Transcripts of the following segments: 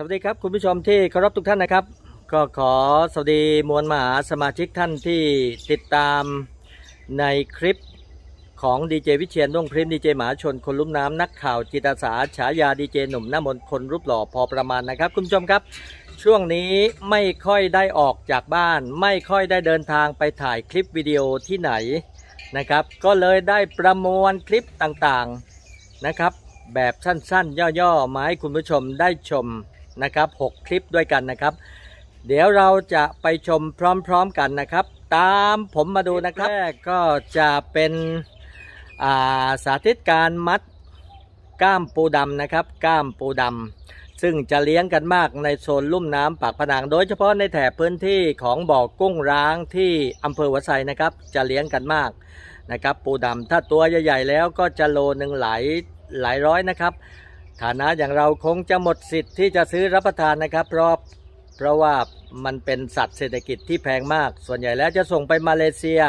สวัสดีครับคุณผู้ชมที่เคารพทุกท่านนะครับ ก็ขอสวัสดีมวลมหาสมาชิกท่านที่ติดตามในคลิปของดีเจวิเชียนดวงพริมดีเจหมาชนคนลุ่มน้ำนักข่าวจิตอาสาฉายาดีเจหนุ่มหน้ามนคนรูปหล่อพอประมาณนะครับ คุณผู้ชมครับ ช่วงนี้ไม่ค่อยได้ออกจากบ้าน ไม่ค่อยได้เดินทางไปถ่ายคลิปวิดีโอที่ไหนนะครับ ก็เลยได้ประมวลคลิปต่างๆนะครับ แบบสั้นๆ ย่อๆมาให้คุณผู้ชมได้ชม นะครับ6คลิปด้วยกันนะครับ เดี๋ยวเราจะไปชมพร้อมๆกันนะครับ ตามผมมาดูนะครับแรกก็จะเป็นาสาธิตการมัดก้ามปูดำนะครับ ก้ามปูดำซึ่งจะเลี้ยงกันมากในโซนลุ่มน้ำปากพนัง โดยเฉพาะในแถบพื้นที่ของบ่อกุ้งร้างที่อำเภอหัวไซนะครับ จะเลี้ยงกันมากนะครับ ปูดำถ้าตัวใหญ่ๆแล้วก็จะโลหนึ่งหลายหลายร้อยนะครับ ฐานะอย่างเราคงจะหมดสิทธิ์ที่จะซื้อรับประทานนะครับ เพราะเพราะว่ามันเป็นสัตว์เศรษฐกิจที่แพงมาก ส่วนใหญ่แล้วจะส่งไปมาเลเซีย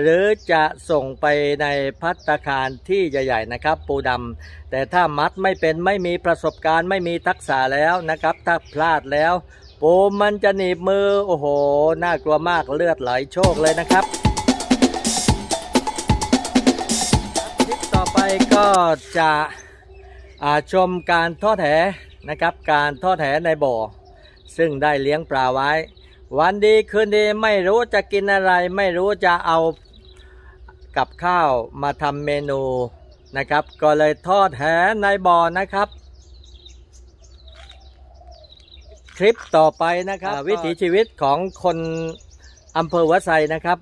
หรือจะส่งไปในพัตตาคารที่ใหญ่ ๆ นะครับ ปูดำแต่ถ้ามัดไม่เป็นไม่มีประสบการณ์ ไม่มีทักษะแล้วนะครับ ถ้าพลาดแล้วปูมันจะหนีบมือ โอ้โห น่ากลัวมากเลือดไหลโชคเลยนะครับคลิปต่อไปก็จะ ชมการทอดแหนะครับ การทอดแหในบ่อ ซึ่งได้เลี้ยงปลาไว้ วันดีคืนดีไม่รู้จะกินอะไร ไม่รู้จะเอากับข้าวมาทำเมนูนะครับ ก็เลยทอดแหในบ่อนะครับ คลิปต่อไปนะครับอ่าวิถีชีวิตของคนอำเภอวัดไซนะครับ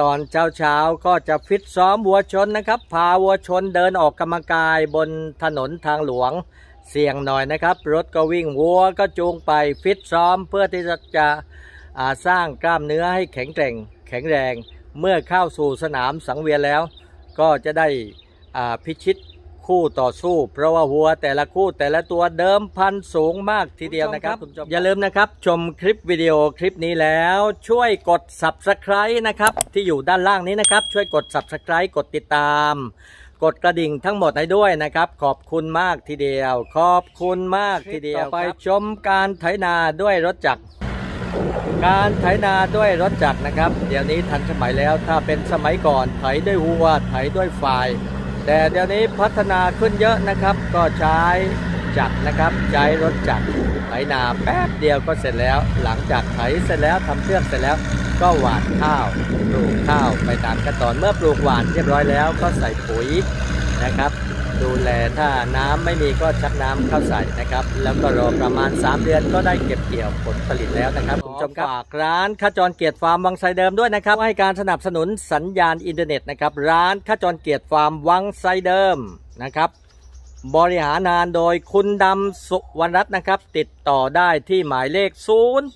ตอนเช้าเช้าๆก็จะฟิตซ้อมวัวชนนะครับ พาวัวชนเดินออกกำลังกายบนถนนทางหลวง เสี่ยงหน่อยนะครับ รถก็วิ่งวัวก็จูงไปฟิตซ้อมเพื่อที่จะจะสร้างกล้ามเนื้อให้แข็งแกร่ง แข็งแรง เมื่อเข้าสู่สนามสังเวียนแล้ว ก็จะได้พิชิต คู่ต่อสู้ เพราะว่าวัวแต่ละคู่แต่ละตัวเดิมพันสูงมากทีเดียวนะครับอย่าลืมนะครับ ชมคลิปวิดีโอคลิปนี้แล้ว ช่วยกด subscribe นะครับที่อยู่ด้านล่างนี้นะครับ ช่วยกด subscribe กดติดตาม กดกระดิ่งทั้งหมดให้ด้วยนะครับ ขอบคุณมากทีเดียว ขอบคุณมากทีเดียวต่อไปชมการไถนาด้วยรถจักรการไถนาด้วยรถจักรนะครับ เดี๋ยวนี้ทันสมัยแล้วถ้าเป็นสมัยก่อนไถด้วยวัวไถด้วยฝ่าย แต่เดี๋ยวนี้พัฒนาขึ้นเยอะนะครับ ก็ใช้จักรนะครับ ใช้รถจักรไถนาแป๊บเดียวก็เสร็จแล้ว หลังจากไถเสร็จแล้วทำเชือกเสร็จแล้ว ก็หว่านข้าวปลูกข้าวไปตามขั้นตอนเมื่อปลูกหว่านเรียบร้อยแล้ว ก็ใส่ปุ๋ยนะครับ ดูแลถ้าน้ำไม่มีก็ชักน้ำเข้าใส่นะครับ แล้วก็รอประมาณ 3 เดือนก็ได้เก็บเกี่ยวผลผลิตแล้วนะครับคุณผู้ชมครับฝากร้านขจรเกียรติฟาร์มวังไซเดิมด้วยนะครับให้การสนับสนุนสัญญาณอินเทอร์เน็ตนะครับร้านขจรเกียรติฟาร์มวังไซเดิมนะครับบริหารงานโดยคุณดำสุวรรณรัตน์นะครับ ติดต่อได้ที่หมายเลข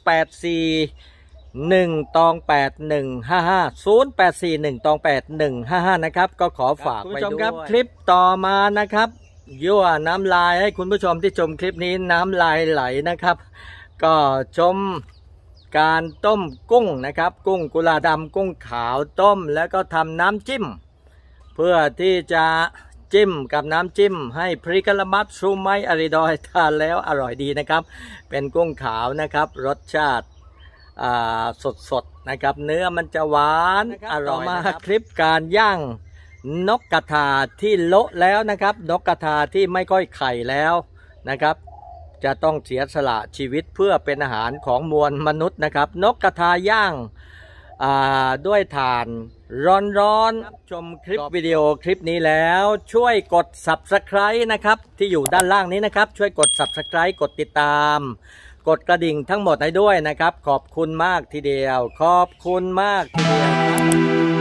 084 1ตอง8 1 5 5 0 8 4 1ตอง8 1 5 5 นะครับ ก็ขอฝากครับไว้คุณผู้ชมด้วยครับคลิปต่อมานะครับ ยั่วน้ำลายให้คุณผู้ชมที่ชมคลิปนี้น้ำลายไหลนะครับ ก็ชมการต้มกุ้งนะครับ กุ้งกุลาดำกุ้งขาวต้ม แล้วก็ทำน้ำจิ้ม เพื่อที่จะจิ้มกับน้ำจิ้ม ให้พริกละมัดซูไมอาริดอยทานแล้วอร่อยดีนะครับ เป็นกุ้งขาวนะครับ รสชาติ สดสดๆนะครับ เนื้อมันจะหวานอร่อยมาคลิปการย่างนกกระทาที่โละแล้วนะครับ นกกระทาที่ไม่ค่อยไข่แล้วนะครับ จะต้องเสียสละชีวิตเพื่อเป็นอาหารของมวลมนุษย์นะครับ นกกระทาย่างอ่าด้วยฐานร้อนๆ ชมคลิปวิดีโอคลิปนี้แล้ว ช่วยกด subscribe นะครับ ที่อยู่ด้านล่างนี้นะครับ ช่วยกด subscribe กดติดตาม กดกระดิ่งทั้งหมดให้ด้วยนะครับ ขอบคุณมากทีเดียว ขอบคุณมากทีเดียว